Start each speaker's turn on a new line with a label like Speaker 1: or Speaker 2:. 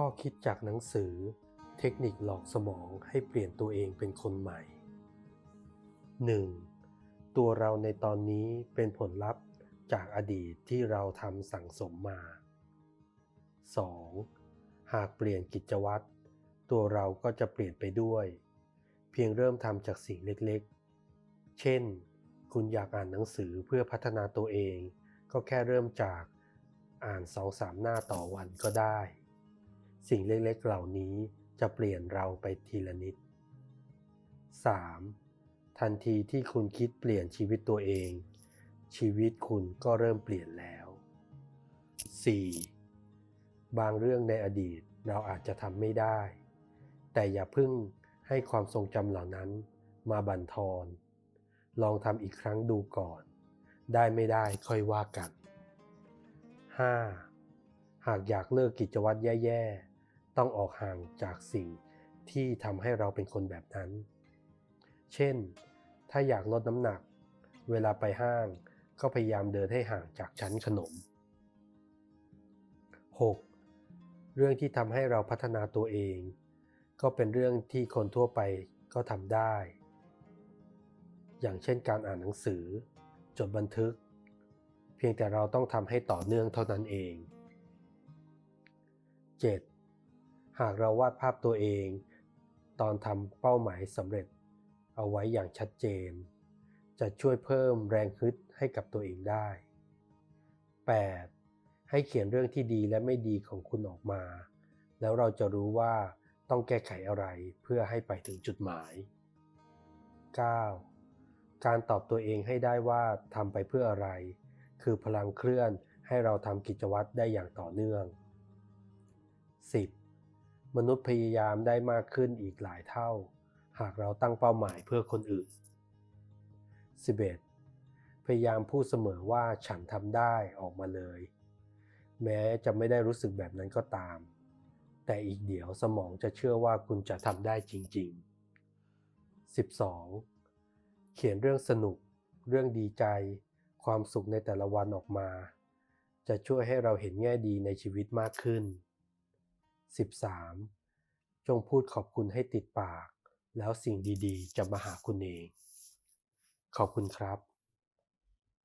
Speaker 1: ข้อคิดจากหนังสือ เทคนิคหลอกสมองให้เปลี่ยนตัวเองเป็นคนใหม่ 1. ตัวเราในตอนนี้เป็นผลลัพธ์จากอดีตที่เราทำสั่งสมมา 2. หากเปลี่ยนกิจวัตร ตัวเราก็จะเปลี่ยนไปด้วย เพียงเริ่มทำจากสิ่งเล็กๆ เช่น คุณอยากอ่านหนังสือเพื่อพัฒนาตัวเอง ก็แค่เริ่มจากอ่าน2-3หน้าต่อวันก็ได้ สิ่งเล็กๆเหล่านี้จะเปลี่ยนเราไปทีละนิด 3. ทันทีที่คุณคิดเปลี่ยนชีวิตตัวเอง ชีวิตคุณก็เริ่มเปลี่ยนแล้ว 4. บางเรื่องในอดีตเราอาจจะทำไม่ได้ แต่อย่าพิ่งให้ความทรงจำเหล่านั้นมาบั่นทอน ลองทำอีกครั้งดูก่อน ได้ไม่ได้ค่อยว่ากัน 5. หากอยากเลิกกิจวัตรแย่ ๆ ต้องออกห่างจากสิ่งที่ทำให้เราเป็นคนแบบนั้น เช่น ถ้าอยากลดน้ำหนัก เวลาไปห้าง ก็พยายามเดินให้ห่างจากชั้นขนม 6. เรื่องที่ทำให้เราพัฒนาตัวเอง ก็เป็นเรื่องที่คนทั่วไปก็ทำได้ อย่างเช่นการอ่านหนังสือ จดบันทึก เพียงแต่เราต้องทำให้ต่อเนื่องเท่านั้นเอง 7. หากเราวาดภาพตัวเอง ตอนทำเป้าหมายสำเร็จ เอาไว้อย่างชัดเจน จะช่วยเพิ่มแรงฮึดให้กับตัวเองได้ 8. ให้เขียนเรื่องที่ดีและไม่ดีของคุณออกมา แล้วเราจะรู้ว่าต้องแก้ไขอะไรเพื่อให้ไปถึงจุดหมาย 9. การตอบตัวเองให้ได้ว่าทำไปเพื่ออะไร คือพลังเคลื่อนให้เราทำกิจวัตรได้อย่างต่อเนื่อง 10. มนุษย์พยายามได้มากขึ้นอีกหลายเท่า หากเราตั้งเป้าหมายเพื่อคนอื่น 11. พยายามพูดเสมอว่าฉันทำได้ออกมาเลย แม้จะไม่ได้รู้สึกแบบนั้นก็ตาม แต่อีกเดี๋ยวสมองจะเชื่อว่าคุณจะทำได้จริง ๆ 12. เขียนเรื่องสนุก เรื่องดีใจ ความสุขในแต่ละวันออกมา จะช่วยให้เราเห็นแง่ดีในชีวิตมากขึ้น 13. จงพูดขอบคุณให้ติดปาก แล้วสิ่งดีๆ จะมาหาคุณเอง ขอบคุณครับ